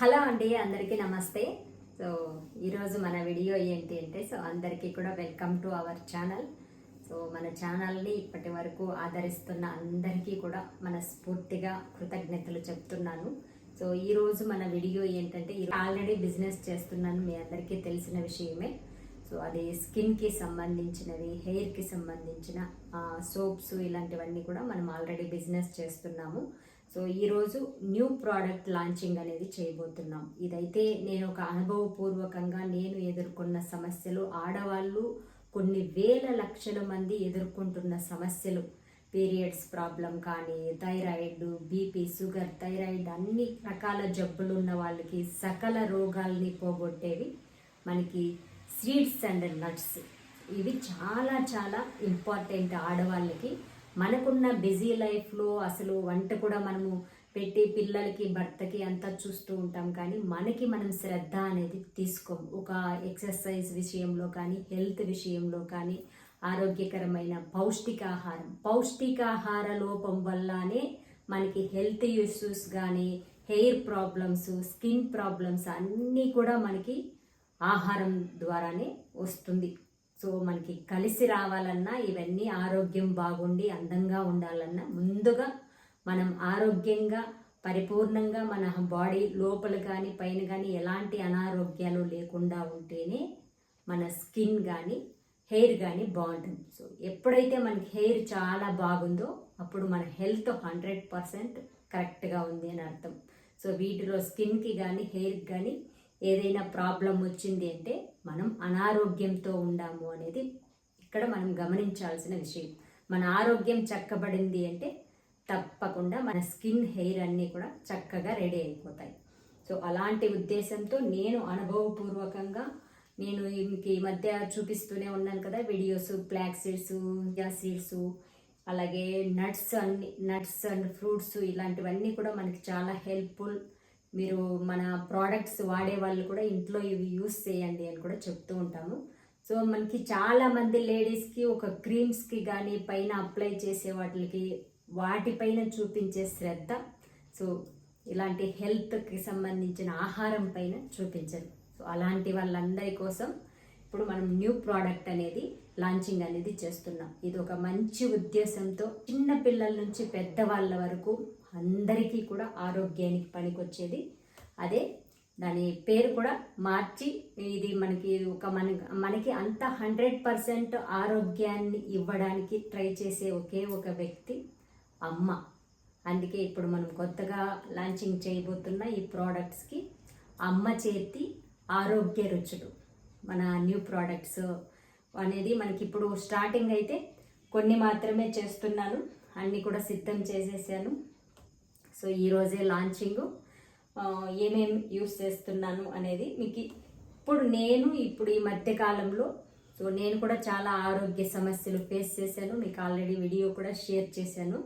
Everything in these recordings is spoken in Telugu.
హలో అండి అందరికీ నమస్తే. సో ఈరోజు మన వీడియో ఏంటి అంటే సో అందరికీ కూడా welcome to our channel. So మన ఛానల్ని ఇప్పటి వరకు ఆదరిస్తున్న అందరికీ కూడా మనస్ఫూర్తిగా కృతజ్ఞతలు చెప్తున్నాను. సో ఈరోజు మన వీడియో ఏంటంటే ఆల్రెడీ బిజినెస్ చేస్తున్నాను మీ అందరికీ తెలిసిన విషయమే. సో అది స్కిన్కి సంబంధించినవి హెయిర్కి సంబంధించిన సోప్స్ ఇలాంటివన్నీ కూడా మనం ఆల్రెడీ బిజినెస్ చేస్తున్నాము. సో ఈరోజు న్యూ ప్రోడక్ట్ లాంచింగ్ అనేది చేయబోతున్నాం. ఇదైతే నేను ఒక అనుభవపూర్వకంగా నేను ఎదుర్కొన్న సమస్యలు ఆడవాళ్ళు కొన్ని వేల లక్షల మంది ఎదుర్కొంటున్న సమస్యలు. పీరియడ్స్ ప్రాబ్లం కానీ థైరాయిడ్ బీపీ షుగర్ థైరాయిడ్ అన్ని రకాల జబ్బులు ఉన్న వాళ్ళకి సకల రోగాల్ని పోగొట్టేవి మనకి సీడ్స్ అండ్ నట్స్. ఇవి చాలా చాలా ఇంపార్టెంట్ ఆడవాళ్ళకి మనకున్న బిజీ లైఫ్లో అసలు వంట కూడా మనము పెట్టి పిల్లలకి భర్తకి అంతా చూస్తూ ఉంటాం. కానీ మనకి మనం శ్రద్ధ అనేది తీసుకోం. ఒక ఎక్సర్సైజ్ విషయంలో కానీ హెల్త్ విషయంలో కానీ ఆరోగ్యకరమైన పౌష్టికాహారం పౌష్టికాహార లోపం వల్లనే మనకి హెల్త్ ఇష్యూస్ కానీ హెయిర్ ప్రాబ్లమ్స్ స్కిన్ ప్రాబ్లమ్స్ అన్నీ కూడా మనకి ఆహారం ద్వారానే వస్తుంది. సో మనకి కలిసి రావాలన్నా ఇవన్నీ ఆరోగ్యం బాగుండి అందంగా ఉండాలన్నా ముందుగా మనం ఆరోగ్యంగా పరిపూర్ణంగా మన బాడీ లోపల కానీ పైన కానీ ఎలాంటి అనారోగ్యాలు లేకుండా ఉంటేనే మన స్కిన్ కానీ హెయిర్ కానీ బాగుంటుంది. సో ఎప్పుడైతే మనకి హెయిర్ చాలా బాగుందో అప్పుడు మన హెల్త్ హండ్రెడ్ పర్సెంట్ కరెక్ట్గా ఉంది అని అర్థం. సో వీటిలో స్కిన్కి కానీ హెయిర్కి కానీ ఏదైనా ప్రాబ్లం వచ్చింది అంటే మనం అనారోగ్యంతో ఉండాము అనేది ఇక్కడ మనం గమనించాల్సిన విషయం. మన ఆరోగ్యం చక్కబడింది అంటే తప్పకుండా మన స్కిన్ హెయిర్ అన్నీ కూడా చక్కగా రెడీ అయిపోతాయి. సో అలాంటి ఉద్దేశంతో నేను అనుభవపూర్వకంగా నేను ఈ మధ్య చూపిస్తూనే ఉన్నాను కదా వీడియోస్ బ్లాక్ సీడ్స్ యా సీడ్స్ అలాగే నట్స్ అన్ని నట్స్ అండ్ ఫ్రూట్స్ ఇలాంటివన్నీ కూడా మనకి చాలా హెల్ప్ఫుల్ మీరు మన ప్రోడక్ట్స్ వాడే వాళ్ళు కూడా ఇంట్లో ఇవి యూస్ చేయండి అని కూడా చెప్తూ ఉంటాము. సో మనకి చాలామంది లేడీస్కి ఒక క్రీమ్స్కి కానీ పైన అప్లై చేసే వాటికి వాటిపైన చూపించే శ్రద్ధ. సో ఇలాంటి హెల్త్కి సంబంధించిన ఆహారం పైన చూపించరు. సో అలాంటి వాళ్ళందరి కోసం ఇప్పుడు మనం న్యూ ప్రోడక్ట్ అనేది లాంచింగ్ అనేది చేస్తున్నాం. ఇది ఒక మంచి ఉద్దేశంతో చిన్న పిల్లల నుంచి పెద్దవాళ్ళ వరకు అందరికీ కూడా ఆరోగ్యానికి పనికొచ్చేది. అదే దాని పేరు కూడా మార్చి ఇది మనకి ఒక మన మనకి అంత హండ్రెడ్ పర్సెంట్ ఆరోగ్యాన్ని ఇవ్వడానికి ట్రై చేసే ఒకే ఒక వ్యక్తి అమ్మ. అందుకే ఇప్పుడు మనం కొత్తగా లాంచింగ్ చేయబోతున్న ఈ ప్రోడక్ట్స్కి అమ్మ చేతి ఆరోగ్య రుచులు. మన న్యూ ప్రోడక్ట్స్ అనేది మనకి ఇప్పుడు స్టార్టింగ్ అయితే కొన్ని మాత్రమే చేస్తున్నాను. అన్నీ కూడా సిద్ధం చేసేసాను. సో ఈరోజే లాంచింగ్ ఏమేం యూస్ చేస్తున్నాను అనేది మీకు ఇప్పుడు నేను ఇప్పుడు ఈ మధ్యకాలంలో సో నేను కూడా చాలా ఆరోగ్య సమస్యలు ఫేస్ చేశాను. మీకు ఆల్రెడీ వీడియో కూడా షేర్ చేశాను.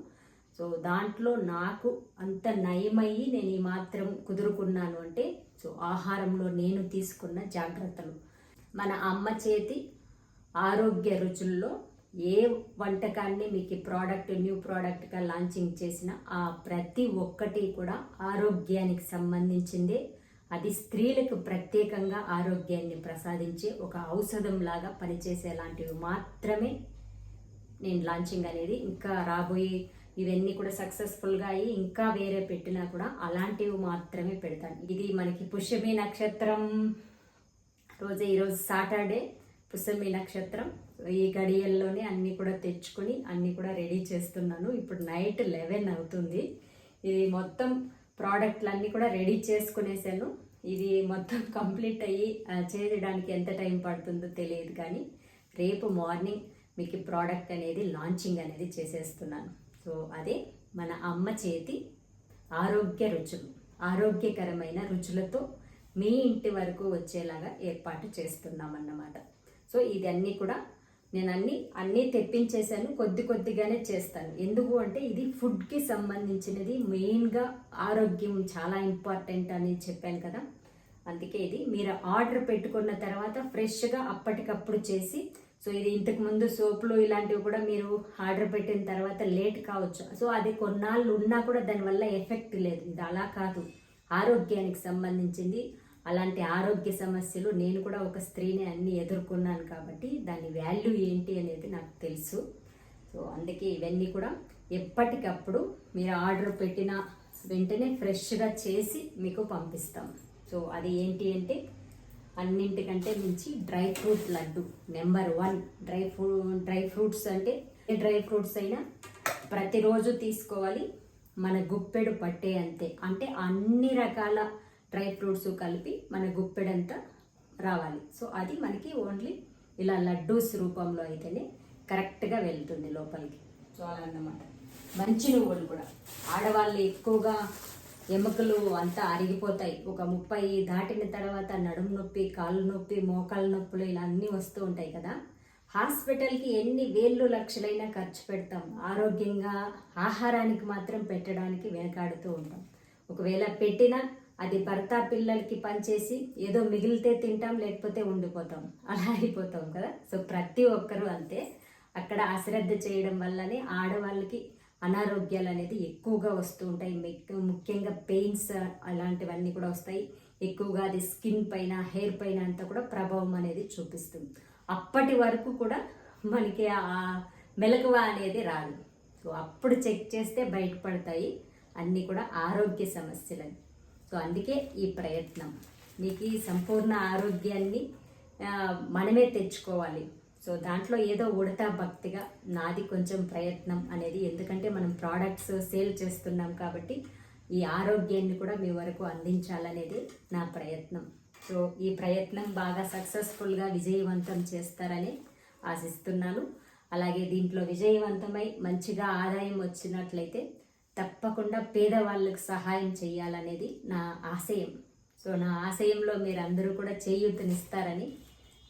సో దాంట్లో నాకు అంత నయమయ్యి నేను ఈ మాత్రం కుదురుకున్నాను అంటే సో ఆహారంలో నేను తీసుకున్న జాగ్రత్తలు. మన అమ్మ చేతి ఆరోగ్య రుచుల్లో ఏ వంటకాన్ని మీకు ప్రోడక్ట్ న్యూ ప్రోడక్ట్గా లాంచింగ్ చేసిన ఆ ప్రతి ఒక్కటి కూడా ఆరోగ్యానికి సంబంధించిందే. అది స్త్రీలకు ప్రత్యేకంగా ఆరోగ్యాన్ని ప్రసాదించే ఒక ఔషధం లాగా పనిచేసేలాంటివి మాత్రమే నేను లాంచింగ్ అనేది. ఇంకా రాబోయే ఇవన్నీ కూడా సక్సెస్ఫుల్గా అయ్యి ఇంకా వేరే పెట్టినా కూడా అలాంటివి మాత్రమే పెడతాను. ఇది మనకి పుష్యమి నక్షత్రం. రోజే ఈరోజు సాటర్డే పుసమి నక్షత్రం. ఈ గడియల్లోనే అన్నీ కూడా తెచ్చుకొని అన్నీ కూడా రెడీ చేస్తున్నాను. ఇప్పుడు నైట్ లెవెన్ అవుతుంది. ఇది మొత్తం ప్రోడక్ట్లన్నీ కూడా రెడీ చేసుకునేసాను. ఇది మొత్తం కంప్లీట్ అయ్యి చేయడానికి ఎంత టైం పడుతుందో తెలియదు కానీ రేపు మార్నింగ్ మీకు ప్రోడక్ట్ అనేది లాంచింగ్ అనేది చేసేస్తున్నాను. సో అదే మన అమ్మ చేతి ఆరోగ్య రుచులు ఆరోగ్యకరమైన రుచులతో మీ ఇంటి వరకు వచ్చేలాగా ఏర్పాటు చేస్తున్నాం అన్నమాట సో ఇది అన్నీ కూడా నేను అన్ని అన్నీ తెప్పించేశాను కొద్ది కొద్దిగానే చేస్తాను. ఎందుకు అంటే ఇది ఫుడ్కి సంబంధించినది మెయిన్గా ఆరోగ్యం చాలా ఇంపార్టెంట్ అని చెప్పాను కదా. అందుకే ఇది మీరు ఆర్డర్ పెట్టుకున్న తర్వాత ఫ్రెష్గా అప్పటికప్పుడు చేసి సో ఇది ఇంతకు ముందు సోపులు ఇలాంటివి కూడా మీరు ఆర్డర్ పెట్టిన తర్వాత లేట్ కావచ్చు. సో అది కొన్నాళ్ళు ఉన్నా కూడా దానివల్ల ఎఫెక్ట్ లేదు. ఇది అలా కాదు. ఆరోగ్యానికి సంబంధించింది. అలాంటి ఆరోగ్య సమస్యలు నేను కూడా ఒక స్త్రీని అన్ని ఎదుర్కొన్నాను కాబట్టి దాని వాల్యూ ఏంటి అనేది నాకు తెలుసు. సో అందుకే ఇవన్నీ కూడా ఎప్పటికప్పుడు మీరు ఆర్డర్ పెట్టిన వెంటనే ఫ్రెష్గా చేసి మీకు పంపిస్తాం. సో అది ఏంటి అంటే అన్నింటికంటే మించి dry fruit laddu. Number one dry ఫ్రూ dry fruits అంటే ఏ డ్రై ఫ్రూట్స్ అయినా ప్రతిరోజు తీసుకోవాలి. మన గుప్పెడు పట్టే అంతే. అంటే అన్ని రకాల డ్రై ఫ్రూట్స్ కలిపి మన గుప్పెడంతా రావాలి. సో అది మనకి ఓన్లీ ఇలా లడ్డూస్ రూపంలో అయితేనే కరెక్ట్గా వెళ్తుంది లోపలికి. సో అలా అన్నమాట. మంచి నువ్వులు కూడా. ఆడవాళ్ళు ఎక్కువగా ఎముకలు అంతా అరిగిపోతాయి. ఒక ముప్పై దాటిన తర్వాత నడుము నొప్పి కాళ్ళు నొప్పి మోకాళ్ళ నొప్పులు ఇలా అన్నీ వస్తూ ఉంటాయి కదా. హాస్పిటల్కి ఎన్ని వేళ్ళు లక్షలైనా ఖర్చు పెడతాం. ఆరోగ్యంగా ఆహారానికి మాత్రం పెట్టడానికి వెనకాడుతూ ఉంటాం. ఒకవేళ పెట్టినా అది భర్త పిల్లలకి పనిచేసి ఏదో మిగిలితే తింటాం లేకపోతే ఉండిపోతాం. అలా అయిపోతాం కదా. సో ప్రతి ఒక్కరూ అంతే. అక్కడ అశ్రద్ధ చేయడం వల్లనే ఆడవాళ్ళకి అనారోగ్యాలు అనేది ఎక్కువగా వస్తూ ఉంటాయి. ముఖ్యంగా పెయిన్స్ అలాంటివన్నీ కూడా వస్తాయి. ఎక్కువగా అది స్కిన్ పైన హెయిర్ పైన అంతా కూడా ప్రభావం అనేది చూపిస్తుంది. అప్పటి వరకు కూడా మనకి ఆ మెలకువ అనేది రాదు. సో అప్పుడు చెక్ చేస్తే బయటపడతాయి అన్నీ కూడా ఆరోగ్య సమస్యలని. సో అందుకే ఈ ప్రయత్నం. నీకు ఈ సంపూర్ణ ఆరోగ్యాన్ని మనమే తెచ్చుకోవాలి. సో దాంట్లో ఏదో ఉడతా భక్తిగా నాది కొంచెం ప్రయత్నం అనేది ఎందుకంటే మనం ప్రోడక్ట్స్ సేల్ చేస్తున్నాం కాబట్టి ఈ ఆరోగ్యాన్ని కూడా మీ వరకు అందించాలనేది నా ప్రయత్నం. సో ఈ ప్రయత్నం బాగా సక్సెస్ఫుల్గా విజయవంతం చేస్తారని ఆశిస్తున్నాను. అలాగే దీంట్లో విజయవంతమై మంచిగా ఆదాయం వచ్చినట్లయితే తప్పకుండా పేదవాళ్ళకు సహాయం చేయాలనేది నా ఆశయం. సో నా ఆశయంలో మీరు అందరూ కూడా చేయూతనిస్తారని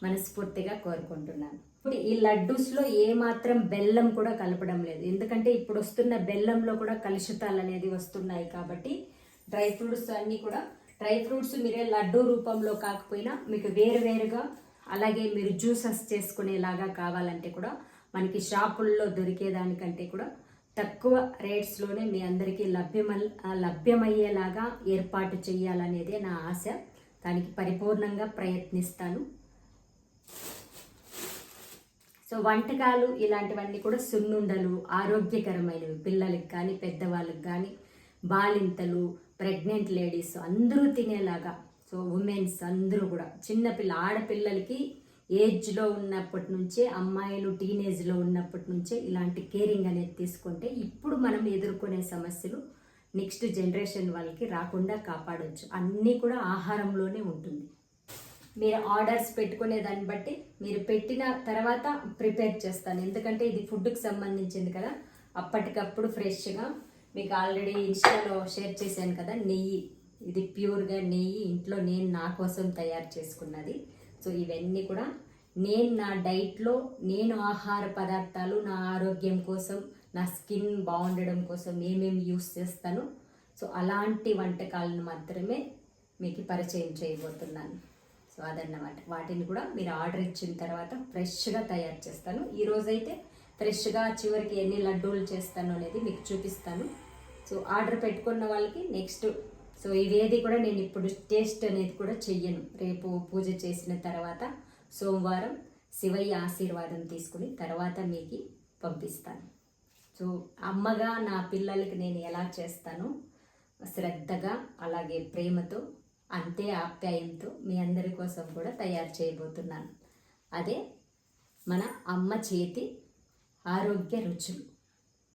మనస్ఫూర్తిగా కోరుకుంటున్నాను. ఇప్పుడు ఈ లడ్డూస్లో ఏమాత్రం బెల్లం కూడా కలపడం లేదు. ఎందుకంటే ఇప్పుడు వస్తున్న బెల్లంలో కూడా కలుషితాలు అనేది వస్తున్నాయి కాబట్టి డ్రై ఫ్రూట్స్ అన్నీ కూడా డ్రై ఫ్రూట్స్ మీరే లడ్డూ రూపంలో కాకపోయినా మీకు వేరువేరుగా అలాగే మీరు జ్యూసెస్ చేసుకునేలాగా కావాలంటే కూడా మనకి షాపుల్లో దొరికేదానికంటే కూడా తక్కువ రేట్స్లోనే మీ అందరికీ లభ్యమ లభ్యమయ్యేలాగా ఏర్పాటు చేయాలనేదే నా ఆశ. దానికి పరిపూర్ణంగా ప్రయత్నిస్తాను. సో వంటకాలు ఇలాంటివన్నీ కూడా సున్నుండలు ఆరోగ్యకరమైనవి. పిల్లలకి కానీ పెద్దవాళ్ళకి కానీ బాలింతలు ప్రెగ్నెంట్ లేడీస్ అందరూ తినేలాగా. సో ఉమెన్స్ అందరూ కూడా. చిన్నపిల్ల ఆడపిల్లలకి ఏజ్లో ఉన్నప్పటి నుంచే అమ్మాయిలు టీనేజ్లో ఉన్నప్పటి నుంచే ఇలాంటి కేరింగ్ అనేది తీసుకుంటే ఇప్పుడు మనం ఎదుర్కొనే సమస్యలు నెక్స్ట్ జనరేషన్ వాళ్ళకి రాకుండా కాపాడవచ్చు అన్నీ కూడా ఆహారంలోనే ఉంటుంది. మీరు ఆర్డర్స్ పెట్టుకునే దాన్ని బట్టి మీరు పెట్టిన తర్వాత ప్రిపేర్ చేస్తాను ఎందుకంటే ఇది ఫుడ్కి సంబంధించింది కదా. అప్పటికప్పుడు ఫ్రెష్గా మీకు ఆల్రెడీ ఇన్స్టాలో షేర్ చేశాను కదా నెయ్యి. ఇది ప్యూర్గా నెయ్యి. ఇంట్లో నేను నా కోసం తయారు చేసుకున్నది. సో ఇవన్నీ కూడా నేను నా డైట్లో నేను ఆహార పదార్థాలు నా ఆరోగ్యం కోసం నా స్కిన్ బాగుండడం కోసం ఏమేమి యూస్ చేస్తాను. సో అలాంటి వంటకాలను మాత్రమే మీకు పరిచయం చేయబోతున్నాను. సో అదన్నమాట. వాటిని కూడా మీరు ఆర్డర్ ఇచ్చిన తర్వాత ఫ్రెష్గా తయారు చేస్తాను. ఈరోజైతే ఫ్రెష్గా చివరికి ఎన్ని లడ్డూలు చేస్తాను అనేది మీకు చూపిస్తాను. సో ఆర్డర్ పెట్టుకున్న వాళ్ళకి నెక్స్ట్ సో ఇవేది కూడా నేను ఇప్పుడు టేస్ట్ అనేది కూడా చెయ్యను. రేపు పూజ చేసిన తర్వాత సోమవారం శివయ్య ఆశీర్వాదం తీసుకుని తర్వాత మీకు పంపిస్తాను. సో అమ్మగా నా పిల్లలకి నేను ఎలా చేస్తానో శ్రద్ధగా అలాగే ప్రేమతో అంతే ఆప్యాయంతో మీ అందరి కోసం కూడా తయారు చేయబోతున్నాను. అదే మన అమ్మ చేతి ఆరోగ్య రుచులు.